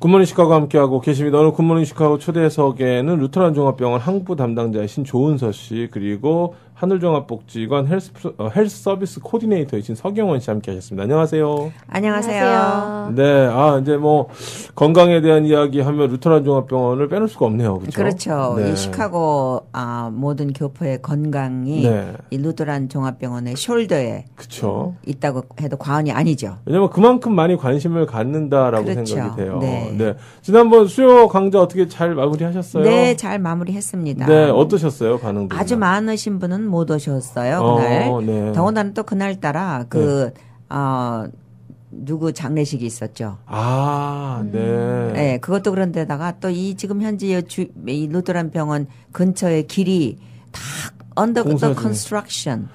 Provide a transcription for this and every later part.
굿모닝 시카고 함께하고 계십니다. 오늘 굿모닝 시카고 초대석에는 루터란 종합병원 항부 담당자이신 조은서 씨 그리고 하늘종합복지관 헬스, 어, 헬스 서비스 코디네이터이신 서경원 씨 함께 하셨습니다. 안녕하세요. 안녕하세요. 네, 아, 이제 뭐, 건강에 대한 이야기 하면 루터란 종합병원을 빼놓을 수가 없네요. 그렇죠? 그렇죠. 네. 이 시카고 아, 모든 교포의 건강이 네. 이 루터란 종합병원의 숄더에 그쵸. 있다고 해도 과언이 아니죠. 왜냐면 그만큼 많이 관심을 갖는다라고 그렇죠. 생각이 돼요. 네. 지난번 수요 강좌 어떻게 잘 마무리하셨어요? 네, 잘 마무리했습니다. 네, 어떠셨어요? 반응도? 아주 많으신 분은 못 오셨어요, 어, 그날. 네. 더군다나 또 그날 따라 그, 어, 누구 장례식이 있었죠. 아, 네. 네, 그것도 그런데다가 또 이 지금 현재 이 주, 이 루터란 병원 근처의 길이 다 중에. construction.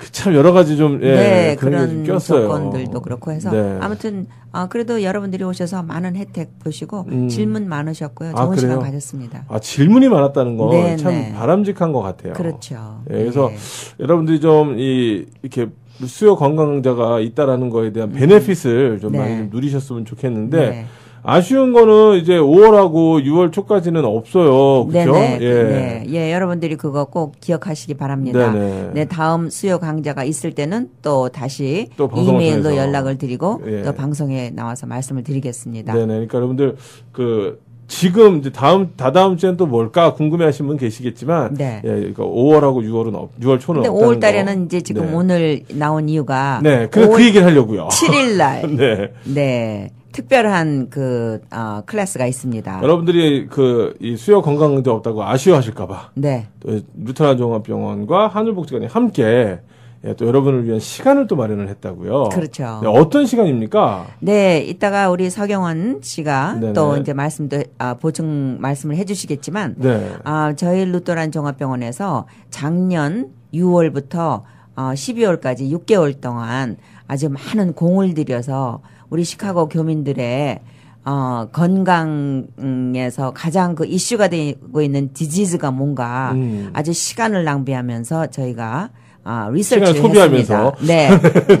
그참 여러 가지 좀, 예, 네, 그런, 그런. 조건들도 그렇고 해서 네. 아무튼 아 그래도 여러분들이 오셔서 많은 혜택 보시고 음. 질문 많으셨고요. 아, 좋은 시간 그래요? 가졌습니다. 아, 질문이 많았다는 건 네, 참 네. 바람직한 것 같아요. 그렇죠. 예, 그래서 네. 여러분들이 좀 이, 이렇게 수요 건강자가 있다라는 거에 대한 베네핏을 좀 네. 많이 좀 누리셨으면 좋겠는데 네. 아쉬운 거는 이제 5월하고 6월 초까지는 없어요. 그렇죠? 네네. 예. 네. 예, 여러분들이 그거 꼭 기억하시기 바랍니다. 네네. 네, 다음 수요 강좌가 있을 때는 또 다시 또 이메일로. 연락을 드리고 예. 또 방송에 나와서 말씀을 드리겠습니다. 네 네. 그러니까 여러분들 그 지금 이제 다음 다다음 주엔 또 뭘까 궁금해하시는 분 계시겠지만 네. 예, 그러니까 5월하고 6월은 없, 6월 초는 없다는 5월 달에는 거. 이제 지금 네. 오늘 나온 이유가 네, 그, 그 5월 얘기를 하려고요. 7일 날 네. 네. 특별한 그 어, 클래스가 있습니다. 여러분들이 그 이 수요 건강제 없다고 아쉬워하실까봐 네. 또 루터란 종합병원과 하늘복지관이 함께 예, 또 여러분을 위한 시간을 또 마련을 했다고요. 그렇죠. 네, 어떤 시간입니까? 네, 이따가 우리 서경원 씨가 네네. 또 이제 말씀도 아, 보충 말씀을 해주시겠지만, 네. 아, 저희 루터란 종합병원에서 작년 6월부터 어, 12월까지 6개월 동안 아주 많은 공을 들여서 우리 시카고 교민들의 어, 건강에서 가장 그 이슈가 되고 있는 디지즈가 뭔가 음. 아주 시간을 낭비하면서 저희가 아, 리서치를 시간을 소비하면서. 네,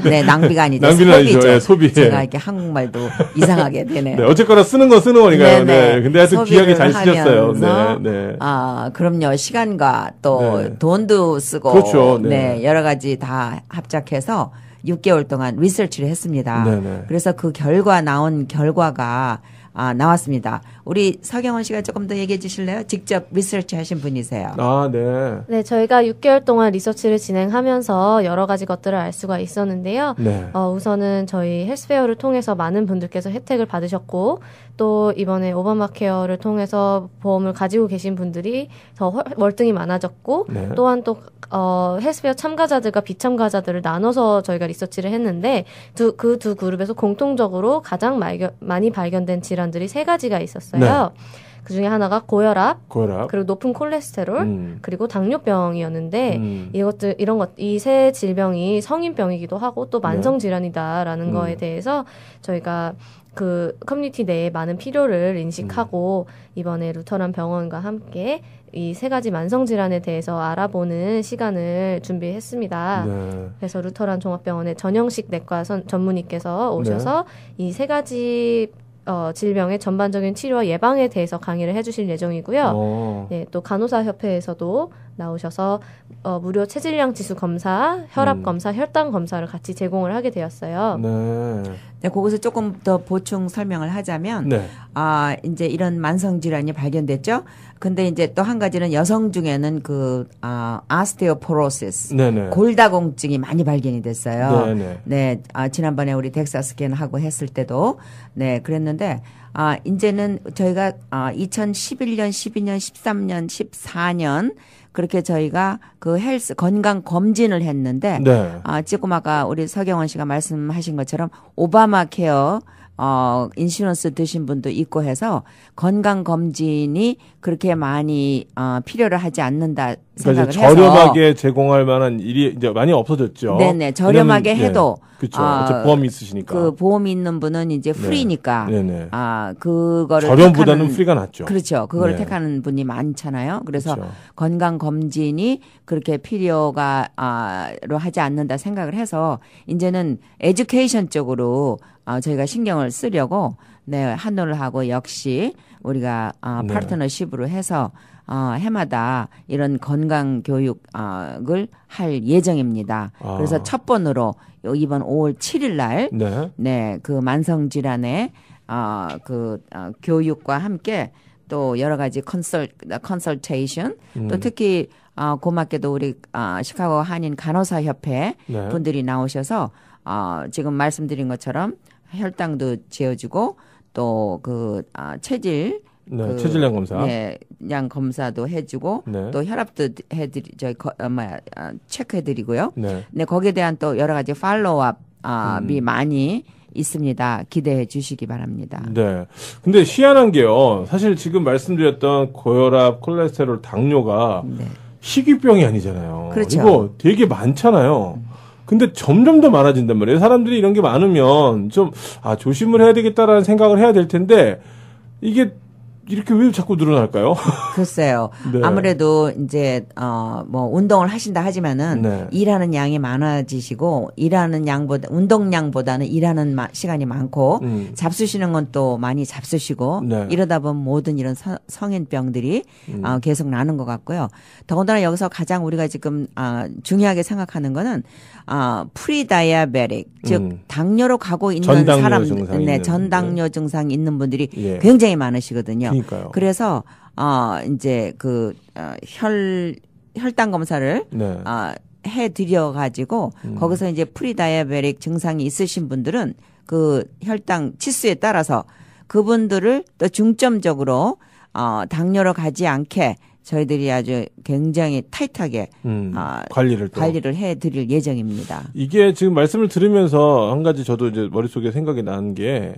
네, 낭비가 아니죠. 낭비는 아니죠. 소비죠. 예, 소비. 제가 이렇게 한국말도 이상하게 되네요. 네, 어쨌거나 쓰는 건 쓰는 거니까요. 네네. 네. 근데 하여튼 귀하게 잘 쓰셨어요. 네, 네. 아, 그럼요. 시간과 또 네. 돈도 쓰고 그렇죠. 네. 네. 여러 가지 다 합작해서 6개월 동안 리서치를 했습니다. 네네. 그래서 그 결과 나온 결과가 아, 나왔습니다. 우리 서경원 씨가 조금 더 얘기해 주실래요? 직접 리서치 하신 분이세요. 아, 네. 네, 저희가 6개월 동안 리서치를 진행하면서 여러 가지 것들을 알 수가 있었는데요. 네. 어, 우선은 저희 헬스페어를 통해서 많은 분들께서 혜택을 받으셨고, 또 이번에 오바마 케어를 통해서 보험을 가지고 계신 분들이 더 월- 월등히 많아졌고, 네. 또한 또, 어, 헬스페어 참가자들과 비참가자들을 나눠서 저희가 리서치를 했는데, 두, 그 두 그룹에서 공통적으로 가장 말겨, 많이 발견된 질환 들이 세 가지가 있었어요. 네. 그 중에 하나가 고혈압, 고혈압. 그리고 높은 콜레스테롤, 음. 그리고 당뇨병이었는데 음. 이것들 이런 것 이 세 질병이 성인병이기도 하고 또 만성 질환이다라는 네. 음. 거에 대해서 저희가 그 커뮤니티 내에 많은 필요를 인식하고 음. 이번에 루터란 병원과 함께 이 세 가지 만성 질환에 대해서 알아보는 시간을 준비했습니다. 네. 그래서 루터란 종합병원의 전영식 내과 선, 전문의께서 오셔서 네. 이세 가지 어, 질병의 전반적인 치료와 예방에 대해서 강의를 해주실 예정이고요. 어. 네, 또 간호사 협회에서도 나오셔서 어, 무료 체질량 지수 검사, 혈압 음. 검사, 혈당 검사를 같이 제공을 하게 되었어요. 네. 네, 거기서 조금 더 보충 설명을 하자면 네. 아, 이제 이런 만성 질환이 발견됐죠. 근데 이제 또 한 가지는 여성 중에는 그 아, 아스테오포로시스 네네. 골다공증이 많이 발견이 됐어요. 네네. 네, 아, 지난번에 우리 덱사 스캔 하고 했을 때도 네, 그랬는데 아, 이제는 저희가 아, 2011년, 12년, 13년, 14년 그렇게 저희가 그 헬스 건강 검진을 했는데 네. 아, 지금 아까 우리 서경원 씨가 말씀하신 것처럼 오바마 케어 어, 인슈런스 드신 분도 있고 해서 건강 검진이 그렇게 많이 어, 필요를 하지 않는다 그러니까 생각을 이제 해서 저렴하게 제공할 만한 일이 이제 많이 없어졌죠. 네네, 저렴하게 왜냐면, 해도, 그렇죠. 아, 어차피 보험이 있으시니까. 그 보험이 있는 분은 이제 네. 프리니까 네네. 아 그거를 저렴보다는 택하는- 프리가 낫죠. 그렇죠. 그걸 네. 택하는 분이 많잖아요. 그래서 그렇죠. 건강 검진이 그렇게 필요가 아로 하지 않는다 생각을 해서 이제는 에듀케이션 쪽으로 아 저희가 신경을 쓰려고 네, 한올하고 역시 우리가 어, 네. 파트너십으로 해서 어, 해마다 이런 건강 교육을 할 예정입니다. 아. 그래서 첫 번으로 요 이번 5월 7일 날 네. 네, 그 만성 질환의 어, 그 어, 교육과 함께 또 여러 가지 컨설 컨설테이션 음. 또 특히 어, 고맙게도 우리 어, 시카고 한인 간호사 협회 네. 분들이 나오셔서 어, 지금 말씀드린 것처럼 혈당도 재어주고 또그 어, 체질 네. 그, 체질량 검사. 네, 양 검사도 해주고 네. 또 혈압도 해드리 저 거, 어, 뭐야 아, 체크해드리고요. 네. 네, 거기에 대한 또 여러 가지 팔로우업이 음. 많이 있습니다. 기대해 주시기 바랍니다. 네. 근데 희한한 게요. 사실 지금 말씀드렸던 고혈압, 콜레스테롤, 당뇨가 네. 희귀병이 아니잖아요. 그렇죠. 이거 되게 많잖아요. 근데 점점 더 많아진단 말이에요. 사람들이 이런 게 많으면 좀, 아, 조심을 해야 되겠다라는 생각을 해야 될 텐데, 이게 이렇게 왜 자꾸 늘어날까요? 글쎄요. 네. 아무래도 이제 어뭐 운동을 하신다 하지만은 네. 일하는 양이 많아지시고 일하는 양보다 운동량보다는 일하는 마- 시간이 많고 음. 잡수시는 건 또 많이 잡수시고 네. 이러다 보면 모든 이런 서- 성인병들이 음. 어, 계속 나는 것 같고요. 더군다나 여기서 가장 우리가 지금 아, 중요하게 생각하는 거는 아, 프리다이아베릭 즉 음. 당뇨로 가고 있는 사람, 네, 있는 전당뇨 증상 있는 분들이 예. 굉장히 많으시거든요. 그러니까요. 그래서 어 이제 그 어, 혈 혈당 검사를 네. 어, 해 드려 가지고 음. 거기서 이제 프리다이아베릭 증상이 있으신 분들은 그 혈당 치수에 따라서 그분들을 또 중점적으로 어 당뇨로 가지 않게 저희들이 아주 굉장히 타이트하게 음, 아, 관리를 또. 관리를 해 드릴 예정입니다. 이게 지금 말씀을 들으면서 한 가지 저도 이제 머릿속에 생각이 나는 게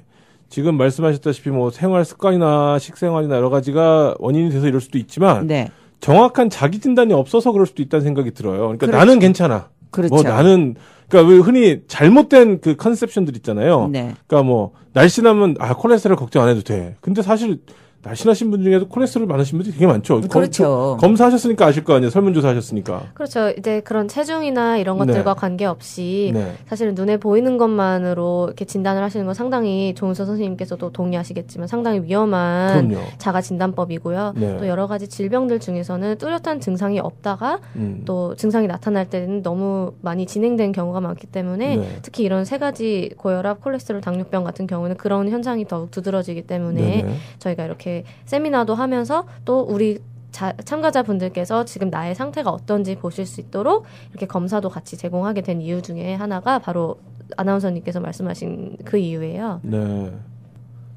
지금 말씀하셨다시피 뭐 생활 습관이나 식생활이나 여러 가지가 원인이 돼서 이럴 수도 있지만 네. 정확한 자기 진단이 없어서 그럴 수도 있다는 생각이 들어요. 그러니까 그렇죠. 나는 괜찮아. 그렇죠. 뭐 나는 그러니까 왜 흔히 잘못된 그 컨셉션들 있잖아요. 네. 그러니까 뭐 날씬하면 아 콜레스테롤 걱정 안 해도 돼. 근데 사실 날씬하신 분 중에도 콜레스테롤 많으신 분들이 되게 많죠. 검- 그렇죠. 검 사하셨으니까 아실 거 아니에요. 설문조사 하셨으니까. 그렇죠. 이제 그런 체중이나 이런 네. 것들과 관계없이 네. 사실은 눈에 보이는 것만으로 이렇게 진단을 하시는 건 상당히 조은서 선생님께서도 동의하시겠지만 상당히 위험한 그럼요. 자가 진단법이고요. 네. 또 여러 가지 질병들 중에서는 뚜렷한 증상이 없다가 음. 또 증상이 나타날 때는 너무 많이 진행된 경우가 많기 때문에 네. 특히 이런 세 가지 고혈압, 콜레스테롤, 당뇨병 같은 경우는 그런 현상이 더욱 두드러지기 때문에. 저희가 이렇게 세미나도 하면서 또 우리 자- 참가자분들께서 지금 나의 상태가 어떤지 보실 수 있도록 이렇게 검사도 같이 제공하게 된 이유 중에 하나가 바로 아나운서님께서 말씀하신 그 이유예요. 네.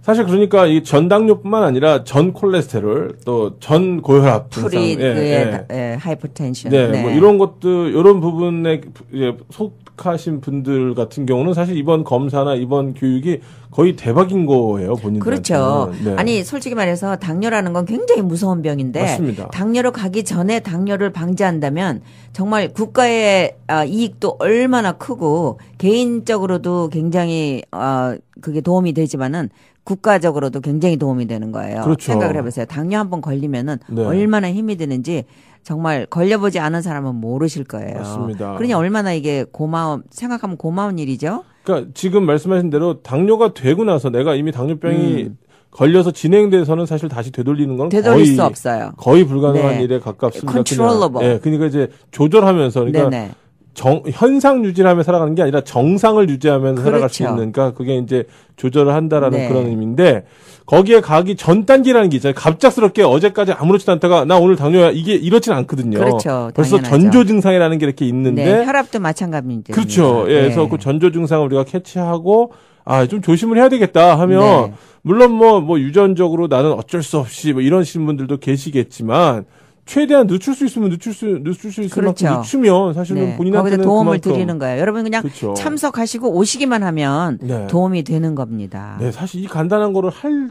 사실 그러니까 이 전당뇨뿐만 아니라 전 콜레스테롤 또 전 고혈압 증상, 프리 예, 그의 예. 예, 하이퍼텐션. 네, 뭐 이런 것들 이런 부분에 속하신 분들 같은 경우는 사실 이번 검사나 이번 교육이 거의 대박인 거예요 본인들. 그렇죠. 네. 아니 솔직히 말해서 당뇨라는 건 굉장히 무서운 병인데 맞습니다. 당뇨로 가기 전에 당뇨를 방지한다면 정말 국가의 아, 이익도 얼마나 크고 개인적으로도 굉장히 어 그게 도움이 되지만은 국가적으로도 굉장히 도움이 되는 거예요. 그렇죠. 생각을 해보세요. 당뇨 한 번 걸리면은 네. 얼마나 힘이 드는지 정말 걸려보지 않은 사람은 모르실 거예요. 맞습니다. 그러니 얼마나 이게 고마움 생각하면 고마운 일이죠. 그러니까 지금 말씀하신 대로 당뇨가 되고 나서 내가 이미 당뇨병이 음. 걸려서 진행돼서는 사실 다시 되돌리는 건 되돌릴 거의 수 없어요. 거의 불가능한 네. 일에 가깝습니다. 그냥. 예, 그러니까 이제 조절하면서 그러니까 네네. 정, 현상 유지를 하며 살아가는 게 아니라 정상을 유지하면서 살아갈 수 그렇죠. 있는, 그러니까 그게 이제 조절을 한다라는 네. 그런 의미인데, 거기에 가기 전 단계라는 게 있잖아요. 갑작스럽게 어제까지 아무렇지도 않다가, 나 오늘 당뇨야. 이게 이렇진 않거든요. 그렇죠. 벌써 당연하죠. 전조 증상이라는 게 이렇게 있는데, 네, 혈압도 마찬가지입니다. 그렇죠. 예, 네. 그래서 그 전조 증상을 우리가 캐치하고, 아, 좀 조심을 해야 되겠다 하면, 네. 물론 뭐, 뭐, 유전적으로 나는 어쩔 수 없이 뭐 이러신 분들도 계시겠지만, 최대한 늦출 수 있으면 늦출 수, 늦출 수 있을 그렇죠. 만큼 늦추면 사실은 네, 본인한테는 거기다 도움을 그만큼 드리는 거예요. 여러분 그냥 그렇죠. 참석하시고 오시기만 하면 네. 도움이 되는 겁니다. 네, 사실 이 간단한 거를 할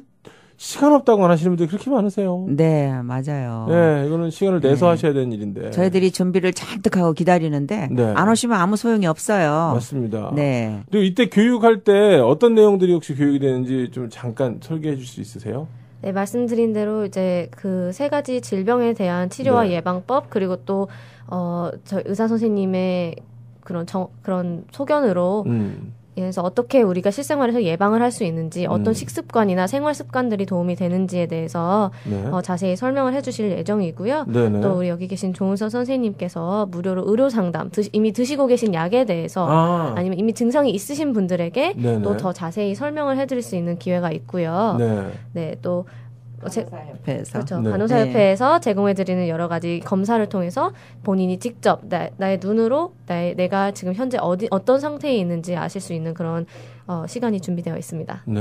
시간 없다고 하시는 분들이 그렇게 많으세요. 네, 맞아요. 네, 이거는 시간을 내서 네. 하셔야 되는 일인데. 저희들이 준비를 잔뜩 하고 기다리는데 네. 안 오시면 아무 소용이 없어요. 맞습니다. 네. 그리고 이때 교육할 때 어떤 내용들이 혹시 교육이 되는지 좀 잠깐 설계해 줄 수 있으세요? 네, 말씀드린 대로 이제 그 세 가지 질병에 대한 치료와 네. 예방법 그리고 또 어, 저 의사 선생님의 그런 정, 그런 소견으로 음. 그래서 어떻게 우리가 실생활에서 예방을 할 수 있는지 어떤 음. 식습관이나 생활 습관들이 도움이 되는지에 대해서 네. 어, 자세히 설명을 해주실 예정이고요. 네네. 또 우리 여기 계신 조은서 선생님께서 무료로 의료 상담, 드- 이미 드시고 계신 약에 대해서 아, 아니면 이미 증상이 있으신 분들에게. 또 더 자세히 설명을 해드릴 수 있는 기회가 있고요. 네. 네, 또 간호사협회에서 그렇죠. 네. 간호사협회에서 제공해드리는 여러 가지 검사를 통해서 본인이 직접 나, 나의 눈으로 나의, 내가 지금 현재 어디 어떤 상태에 있는지 아실 수 있는 그런 어, 시간이 준비되어 있습니다. 네.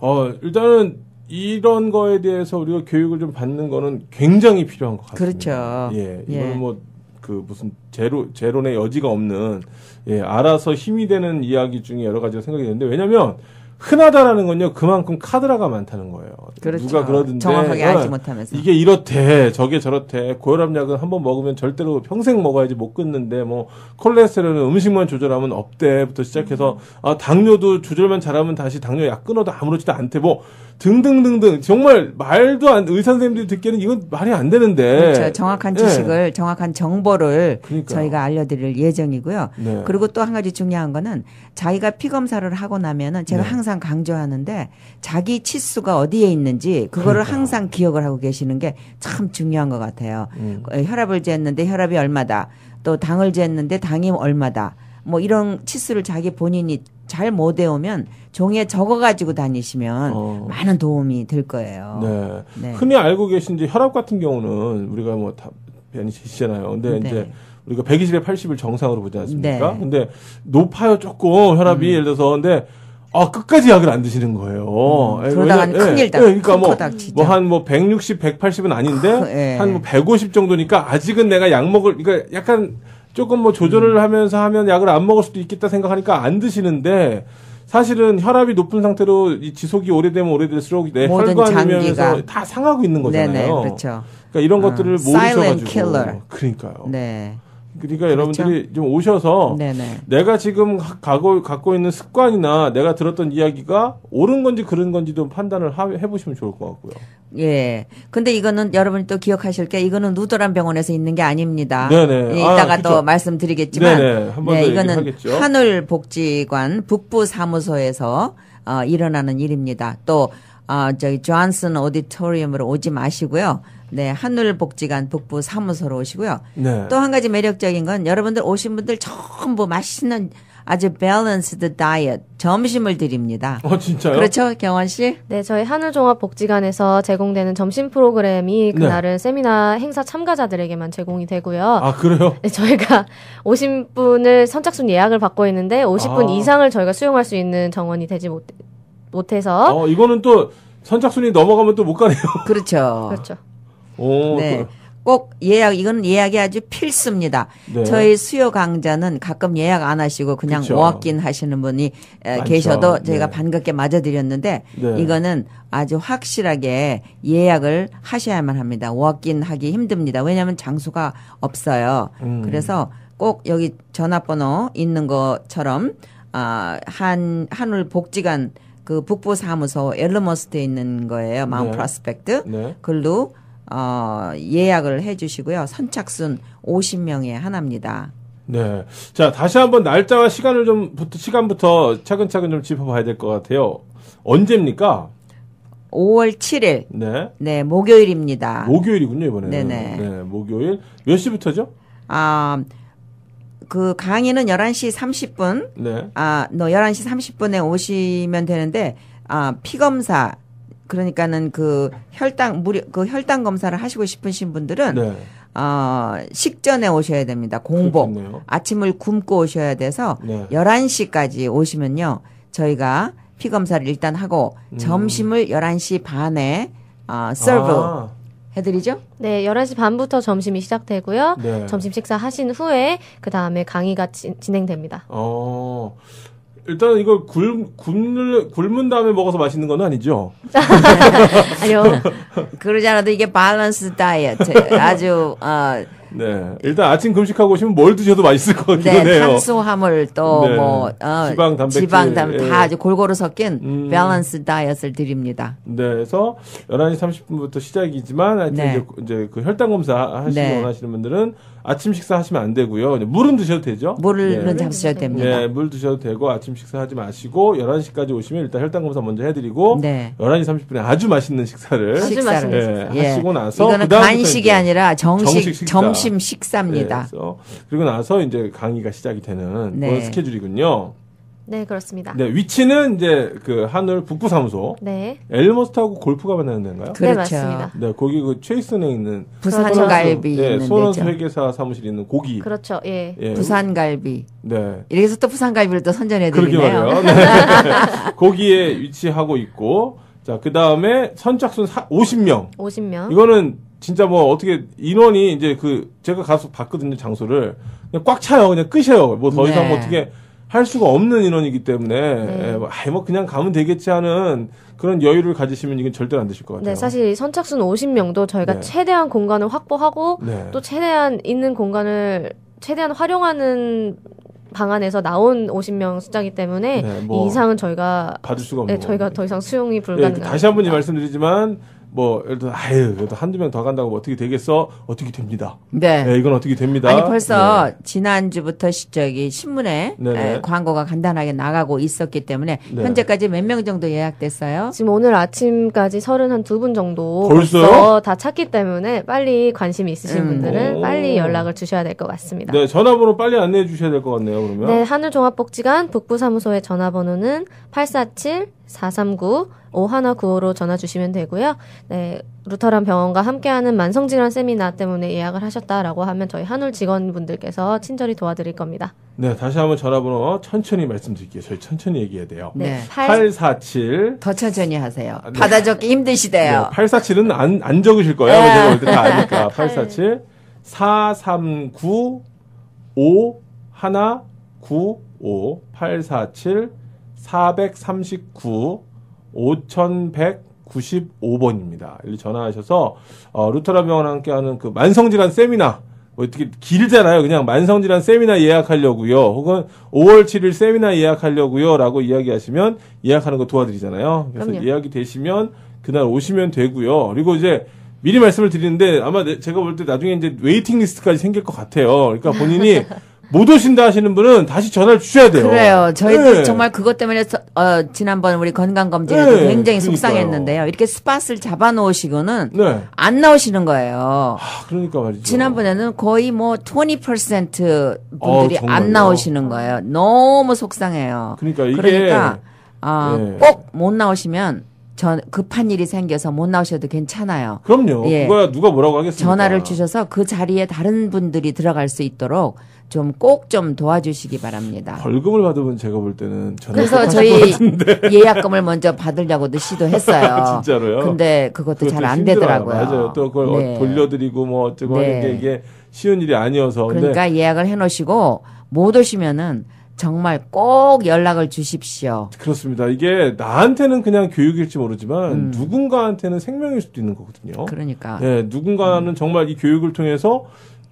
어, 일단은 이런 거에 대해서 우리가 교육을 좀 받는 거는 굉장히 필요한 것 같습니다. 그렇죠. 예. 예. 이거는 뭐, 그 무슨 제로, 제론의 여지가 없는, 예, 알아서 힘이 되는 이야기 중에 여러 가지가 생각이 되는데, 왜냐면, 흔하다라는 건요, 그만큼 카드라가 많다는 거예요. 그렇죠. 누가 그러던데. 정확하게 어, 알지 못하면서. 이게 이렇대, 저게 저렇대, 고혈압 약은 한번 먹으면 절대로 평생 먹어야지 못 끊는데, 뭐, 콜레스테롤은 음식만 조절하면 없대부터 시작해서, 아, 당뇨도 조절만 잘하면 다시 당뇨 약 끊어도 아무렇지도 않대, 뭐, 등등등등. 정말 말도 안, 의사 선생님들이 듣기에는 이건 말이 안 되는데. 그렇죠. 정확한 예. 지식을 정확한 정보를 그러니까요. 저희가 알려드릴 예정이고요. 네. 그리고 또 한 가지 중요한 거는 자기가 피 검사를 하고 나면은 제가 네. 항상 강조하는데 자기 치수가 어디에 있는 지 그거를 그러니까요. 항상 기억을 하고 계시는 게 참 중요한 것 같아요. 음. 어, 혈압을 쟀는데 혈압이 얼마다. 또 당을 쟀는데 당이 얼마다. 뭐 이런 치수를 자기 본인이 잘 못 외우면 종이에 적어 가지고 다니시면 어. 많은 도움이 될 거예요. 네. 네. 흔히 알고 계신 이제 혈압 같은 경우는 우리가 뭐다 배우시잖아요. 근데 네. 이제 우리가 120에 80을 정상으로 보지 않습니까? 네. 근데 높아요 조금 혈압이 예를 들어서 근데 아 끝까지 약을 안 드시는 거예요. 음, 예, 그러다가는 왜냐- 큰일 다- 예, 그러니까 닥치죠. 뭐한 뭐 160, 180은 아닌데 크- 예. 한뭐 150 정도니까 아직은 내가 약 먹을 그러니까 약간 조금 뭐 조절을 음. 하면서 하면 약을 안 먹을 수도 있겠다 생각하니까 안 드시는데 사실은 혈압이 높은 상태로 이 지속이 오래되면 오래될수록 내 혈관이면서 장기가. 다 상하고 있는 거잖아요. 네네 그렇죠. 그러니까 이런 어, 것들을 silent 모르셔가지고. 그러니까요. 네. 그러니까 여러분들이 좀 오셔서 네네. 내가 지금 가- 가고 갖고 있는 습관이나 내가 들었던 이야기가 옳은 건지 그른 건지도 판단을 하- 해보시면 좋을 것 같고요. 예. 근데 이거는 여러분이 또 기억하실 게 이거는 누더란 병원에서 있는 게 아닙니다. 네네. 예, 아, 이따가 그쵸. 또 말씀드리겠지만 네네. 얘기를 이거는 하겠죠. 하늘복지관 북부 사무소에서 어, 일어나는 일입니다. 또 어, 저기 존슨 오디토리움으로 오지 마시고요. 네, 하늘복지관 북부 사무소로 오시고요. 네. 또 한 가지 매력적인 건 여러분들 오신 분들 전부 맛있는 아주 밸런스드 다이어트 점심을 드립니다. 어 진짜요? 그렇죠, 경원 씨? 네, 저희 하늘종합복지관에서 제공되는 점심 프로그램이 그날은 세미나 행사 참가자들에게만 제공이 되고요. 아 그래요? 네, 저희가 오신 분을 선착순 예약을 받고 있는데 50분 아. 이상을 저희가 수용할 수 있는 정원이 되지 못, 못해서 어 이거는 또 선착순이 넘어가면 또 못 가네요. 그렇죠. 그렇죠. 오, 네. 꼭 예약 이건 예약이 아주 필수입니다. 네. 저희 수요 강좌는 가끔 예약 안 하시고 그냥 그쵸. 워킹 하시는 분이 에, 많죠. 계셔도 저희가 네. 반갑게 맞아드렸는데 네. 이거는 아주 확실하게 예약을 하셔야만 합니다. 워킹 하기 힘듭니다. 왜냐하면 장소가 없어요. 음. 그래서 꼭 여기 전화번호 있는 것처럼 아, 한 한울 복지관 그 북부 사무소 엘르머스트에 있는 거예요. 마운 네. 프로스펙트. 네. 글로 어, 예약을 해 주시고요. 선착순 50명에 하나입니다. 네. 자, 다시 한번 날짜와 시간을 좀, 부터, 시간부터 차근차근 좀 짚어 봐야 될 것 같아요. 언제입니까? 5월 7일, 네. 네 목요일입니다. 목요일이군요, 이번에는. 네네. 네, 목요일. 몇 시부터죠? 아, 그 강의는 11시 30분, 네. 아, 너 11시 30분에 오시면 되는데, 아, 피 검사, 그러니까는 그 혈당, 무료, 그 혈당 검사를 하시고 싶으신 분들은, 네. 어, 식전에 오셔야 됩니다. 공복. 그렇겠네요. 아침을 굶고 오셔야 돼서 네. 11시까지 오시면요. 저희가 피 검사를 일단 하고 점심을 11시 반에 어, 서브 음. 아, 해드리죠. 네, 11시 반부터 점심이 시작되고요. 네. 점심 식사 하신 후에 그 다음에 강의가 지- 진행됩니다. 어. 일단 이거 굴, 굶을, 굶은 다음에 먹어서 맛있는 건 아니죠? 아니요. 그러지 않아도 이게 밸런스 다이어트 아주 어, 네. 일단 아침 금식하고 오시면 뭘 드셔도 맛있을 것 같기도 네, 해요. 탄수화물 또 네. 뭐 어, 지방, 단백질, 지방, 단- 예. 다 아주 골고루 섞인 음. 밸런스 다이어트를 드립니다. 네, 그래서 11시 30분부터 시작이지만 하여튼 네. 이제, 이제 그 혈당 검사 하시기 네. 원하시는 분들은 아침 식사 하시면 안 되고요. 물은 드셔도 되죠. 물은 네. 잡수셔도 됩니다. 네, 물 드셔도 되고 아침 식사 하지 마시고 11시까지 오시면 일단 혈당 검사 먼저 해드리고 네. 11시 30분에 아주 맛있는 식사를 아주 식사를 맛있는 예, 하시고 나서 이거는 간식이 이제 아니라 정식, 정식 식사. 점심 식사입니다. 네, 그래서 그리고 나서 이제 강의가 시작이 되는 네. 그런 스케줄이군요. 네, 그렇습니다. 네, 위치는 이제 그 하늘 북부 사무소 네. 엘머스트하고 골프가 만나는 데인가요? 네, 그렇죠. 맞습니다. 네, 거기 그 최이슨에 있는 부산갈비 네, 있는 손원수 데죠. 회계사 사무실에 있는 고기. 그렇죠. 예. 예, 부산갈비. 네. 이래서 또 부산갈비를 또 선전해 드리네요. 네. 거기에 위치하고 있고, 자, 그 다음에 선착순 50명. 50명. 이거는 진짜 뭐 어떻게 인원이 이제 그 제가 가서 봤거든요 장소를 그냥 꽉 차요 그냥 끝이에요 뭐 더 이상 네. 뭐 어떻게 할 수가 없는 인원이기 때문에 네. 예, 뭐, 뭐 그냥 가면 되겠지 하는 그런 여유를 가지시면 이건 절대로 안 되실 것 같아요. 네, 사실 선착순 50명도 저희가 네. 최대한 공간을 확보하고 네. 또 최대한 있는 공간을 최대한 활용하는 방안에서 나온 50명 숫자이기 때문에 네, 뭐 이 이상은 저희가 받을 수가 없는 네, 저희가. 더 이상 수용이 예, 불가능합니다. 다시 한 번 말씀드리지만 뭐 예를 들어 아유 그래도 한두 명 더 간다고 뭐 어떻게 되겠어 어떻게 됩니다. 네. 예, 이건 어떻게 됩니다. 아니 벌써 네. 지난주부터 시- 저기 신문에 네네. 에, 광고가 간단하게 나가고 있었기 때문에 네. 현재까지 몇 명 정도 예약됐어요? 지금 오늘 아침까지 서른 한 두 분 정도 벌써요? 벌써 다 찾기 때문에 빨리 관심이 있으신 음. 분들은 오. 빨리 연락을 주셔야 될 것 같습니다. 네 전화번호 빨리 안내해 주셔야 될 것 같네요. 그러면 네, 하늘종합복지관 북부사무소의 전화번호는 847-439-5195로 전화 주시면 되고요. 네, 루터란 병원과 함께하는 만성질환 세미나 때문에 예약을 하셨다라고 하면 저희 한울 직원분들께서 친절히 도와드릴 겁니다. 네, 다시 한번 전화번호 천천히 말씀드릴게요. 저희 천천히 얘기해야 돼요. 네, 네. 847 더 천천히 하세요. 아, 네. 받아 적기 힘드시대요. 847은 안, 안 적으실 거예요. 네. 제가 볼 때 다 아니까. 847 439 5 1 9 5 847 439 5195번입니다. 여기 전화하셔서 어, 루터라 병원 함께하는 그 만성질환 세미나 뭐 어떻게 길잖아요. 그냥 만성질환 세미나 예약하려고요. 혹은 5월 7일 세미나 예약하려고요라고 이야기하시면 예약하는 거 도와드리잖아요. 그래서 그럼요. 예약이 되시면 그날 오시면 되고요. 그리고 이제 미리 말씀을 드리는데 아마 내- 제가 볼 때 나중에 이제 웨이팅 리스트까지 생길 것 같아요. 그러니까 본인이 못 오신다 하시는 분은 다시 전화를 주셔야 돼요. 그래요. 저희도 네. 정말 그것 때문에 서- 어, 지난번 우리 건강 검진에도 네, 굉장히 그러니까요. 속상했는데요. 이렇게 스팟을 잡아놓으시고는 네. 안 나오시는 거예요. 아, 그러니까 말이죠. 지난번에는 거의 뭐 20% 어, 분들이 정말요? 안 나오시는 거예요. 너무 속상해요. 그러니까 이게 그러니까 아, 네. 꼭못 나오시면 전 급한 일이 생겨서 못 나오셔도 괜찮아요. 그럼요. 예. 그거야 누가 뭐라고 하겠습니까? 전화를 주셔서 그 자리에 다른 분들이 들어갈 수 있도록 좀 꼭 좀 도와주시기 바랍니다. 벌금을 받으면 제가 볼 때는 그래서 저희 예약금을 먼저 받으려고도 시도했어요. 진짜로요? 근데 그것도 그것도 잘 안. 되더라고요. 맞아요. 또 그걸 어- 네. 돌려드리고 뭐 어쩌고 네. 하는 게 이게 쉬운 일이 아니어서. 그러니까 예약을 해놓으시고 못 오시면은 정말 꼭 연락을 주십시오. 그렇습니다. 이게 나한테는 그냥 교육일지 모르지만 음. 누군가한테는 생명일 수도 있는 거거든요. 그러니까 예, 누군가는 정말 이 교육을 통해서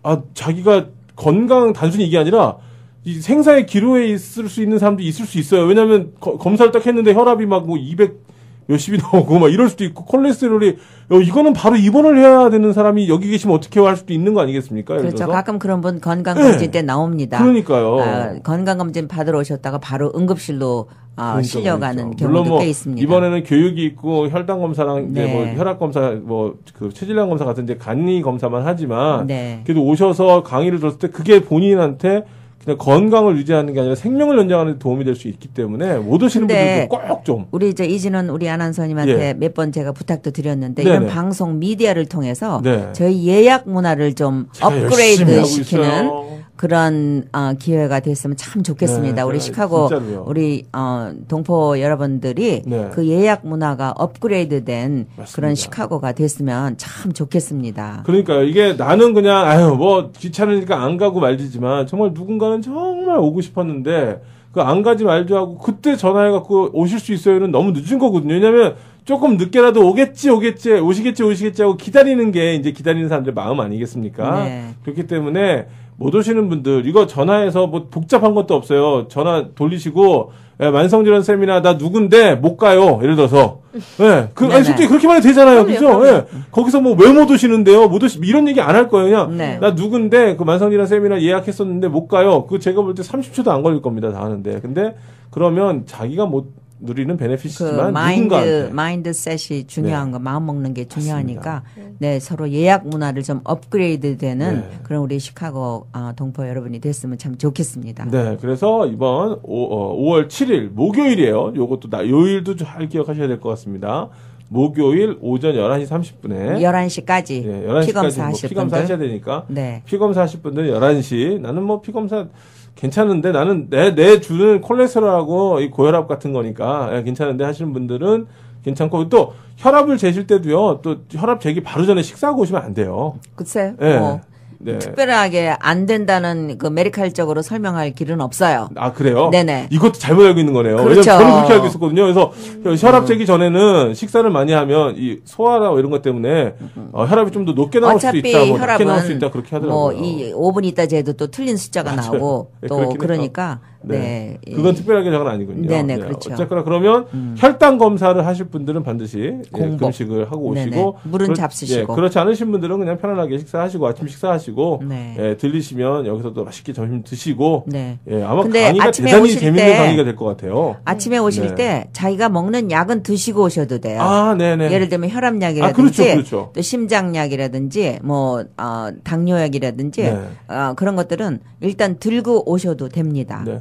아 자기가 건강 단순히 이게 아니라 이 생사의 기로에 있을 수 있는 사람도 있을 수 있어요. 왜냐하면 거- 검사를 딱 했는데 혈압이 막 뭐 200 몇십이 나오고 막 이럴 수도 있고 콜레스테롤이 어, 이거는 바로 입원을 해야 되는 사람이 여기 계시면 어떻게 할 수도 있는 거 아니겠습니까? 그렇죠. 들어서? 가끔 그런 분 건강 검진 네. 때 나옵니다. 그러니까요. 아, 건강 검진 받으러 오셨다가 바로 응급실로 아, 그러니까 실려가는 말이죠. 경우도 물론 뭐꽤 있습니다. 이번에는 교육이 있고 혈당 검사랑 이제 네. 뭐 혈압 검사 뭐그 체질량 검사 같은 이제 간이 검사만 하지만 네. 그래도 오셔서 강의를 들었을 때 그게 본인한테 그냥 건강을 유지하는 게 아니라 생명을 연장하는 데 도움이 될 수 있기 때문에 못 오시는 분들도 꼭 좀. 우리 이제 이진원 우리 아나운서님한테 예. 몇번 제가 부탁도 드렸는데 네네. 이런 방송 미디어를 통해서 네. 저희 예약 문화를 좀 업그레이드 시키는. 그런 어, 기회가 됐으면 참 좋겠습니다. 네, 우리 제가 시카고 진짜로요. 우리 어, 동포 여러분들이 네. 그 예약 문화가 업그레이드된 맞습니다. 그런 시카고가 됐으면 참 좋겠습니다. 그러니까 이게 나는 그냥 아유 뭐 귀찮으니까 안 가고 말지지만 정말 누군가 는 정말 오고 싶었는데 그 안 가지 말죠 하고 그때 전화해갖고 오실 수 있어요는 너무 늦은 거거든요. 왜냐면 조금 늦게라도 오겠지, 오겠지, 오시겠지, 오시겠지 하고 기다리는 게 이제 기다리는 사람들 마음 아니겠습니까? 네. 그렇기 때문에 못 오시는 분들 이거 전화해서 뭐 복잡한 것도 없어요. 전화 돌리시고 예, 만성질환 세미나 나 누군데 못 가요. 예를 들어서 예, 그 아니. 솔직히 그렇게만 해도 되잖아요. 그죠? 예. 거기서 뭐 왜 못 오시는데요? 못 오시 이런 얘기 안 할 거예요. 그냥 네. 나 누군데 그 만성질환 세미나 예약했었는데 못 가요. 그 제가 볼 때 30초도 안 걸릴 겁니다. 다 하는데. 근데 그러면 자기가 못 누리는 그 베네핏이지만 마인드 누군가한테 마인드셋이 중요한 네. 거 마음 먹는 게 중요하니까 네 서로 예약 문화를 좀 업그레이드되는 네. 그런 우리 시카고 아, 동포 여러분이 됐으면 참 좋겠습니다. 네, 그래서 이번 오, 5월 7일 목요일이에요. 요것도 나 요일도 잘 기억하셔야 될 것 같습니다. 목요일 오전 11시 30분에 11시까지 네, 11시까지 피검사 뭐 하실 피검사 분들 하셔야 되니까 네. 피검사 하실 분들은 11시 나는 뭐 피검사 괜찮은데 나는 내 내 주는 콜레스테롤하고 이 고혈압 같은 거니까 예, 괜찮은데 하시는 분들은 괜찮고 또 혈압을 재실 때도요. 또 혈압 재기 바로 전에 식사하고 오시면 안 돼요. 글쎄 예. 뭐 네. 특별하게 안 된다는 그 메디칼적으로 설명할 길은 없어요. 아 그래요? 네네. 이것도 잘못 알고 있는 거네요. 그렇죠. 왜냐면 저는 그렇게 알고 있었거든요. 그래서 혈압 재기 전에는 식사를 많이 하면 이 소화나 이런 것 때문에 어, 혈압이 좀 더 높게 나올 어차피 있다, 뭐 낮게 나올 수 혈압은 있다 그렇게 하더라고요. 뭐이 5분 있다 재도 또 틀린 숫자가 맞아요. 나오고 네, 또 그렇긴 그러니까 네. 네. 그건 특별하게 저건 아니군요. 네네, 그렇죠. 어쨌거나 그러면 혈당 검사를 하실 분들은 반드시 예, 공복. 금식을 하고 네네. 오시고 물은 그렇- 잡수시고. 예, 그렇지 않으신 분들은 그냥 편안하게 식사하시고 아침 식사하시고 네. 예, 들리시면 여기서 또 맛있게 점심 드시고 네. 예, 아마 강의가 아침에 대단히 오실 재밌는 때 강의가 될 것 같아요. 아침에 오실 네. 때 자기가 먹는 약은 드시고 오셔도 돼요. 아, 네네. 예를 들면 혈압약이라든지 아, 그렇죠, 그렇죠. 또 심장약이라든지 뭐 어, 당뇨약이라든지 네. 어, 그런 것들은 일단 들고 오셔도 됩니다. 네.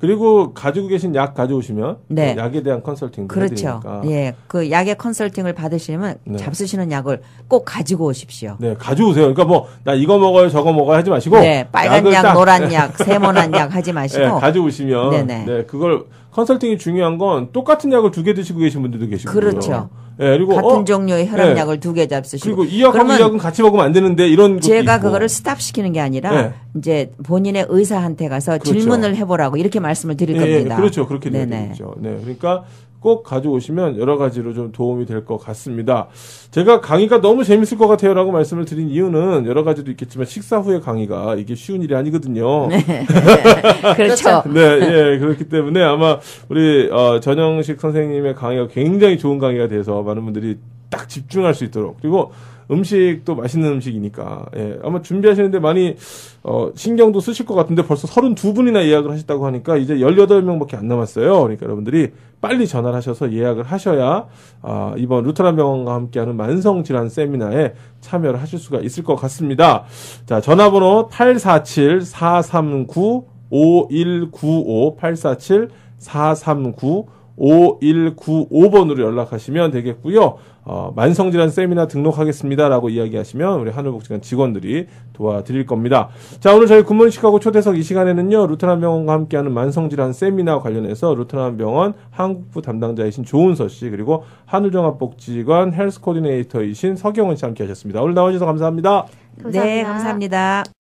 그리고 가지고 계신 약 가져오시면 네. 그 약에 대한 컨설팅도 그렇죠. 해드리니까. 예, 그 약의 컨설팅을 받으시면 네. 잡수시는 약을 꼭 가지고 오십시오. 네, 가져오세요. 그러니까 뭐 나 이거 먹어요, 저거 먹어요 하지 마시고 네, 빨간 약, 딱- 노란 약, 세모난 약 하지 마시고 네, 가져오시면 네네. 네, 그걸 컨설팅이 중요한 건 똑같은 약을 두 개 드시고 계신 분들도 계시고 그렇죠. 네, 그리고 같은 어, 종류의 네. 혈압약을 두개 잡수시고 그리고 이 약하고 이 약은 같이 먹으면 안 되는데 이런 제가 있고. 그거를 스탑 시키는 게 아니라 네. 이제 본인의 의사한테 가서 그렇죠. 질문을 해보라고 이렇게 말 씀을 드릴 예, 예, 겁니다. 그렇죠. 그렇게. 되죠. 네. 그러니까 꼭 가져오시면 여러 가지로 좀 도움이 될 것 같습니다. 제가 강의가 너무 재밌을 것 같아요라고 말씀을 드린 이유는 여러 가지도 있겠지만 식사 후에 강의가 이게 쉬운 일이 아니거든요. 네, 그렇죠. 예, 그렇기 때문에 아마 우리 어, 전영식 선생님의 강의가 굉장히 좋은 강의가 돼서 많은 분들이 딱 집중할 수 있도록 그리고 음식도 맛있는 음식이니까 예, 아마 준비하시는데 많이 어, 신경도 쓰실 것 같은데 벌써 32분이나 예약을 하셨다고 하니까 이제 18명밖에 안 남았어요. 그러니까 여러분들이 빨리 전화를 하셔서 예약을 하셔야 아, 이번 루테란 병원과 함께하는 만성 질환 세미나에 참여를 하실 수가 있을 것 같습니다. 자, 전화번호 847 439 5195 847 439 5195번으로 연락하시면 되겠고요. 어, 만성질환 세미나 등록하겠습니다라고 이야기하시면 우리 하늘복지관 직원들이 도와드릴 겁니다. 자, 오늘 저희 굿모닝 시카고 초대석 이 시간에는요, 루테란 병원과 함께하는 만성질환 세미나 관련해서 루테란 병원 한국부 담당자이신 조은서 씨, 그리고 한울종합복지관 헬스 코디네이터이신 서경원 씨 함께 하셨습니다. 오늘 나와주셔서 감사합니다. 네, 감사합니다.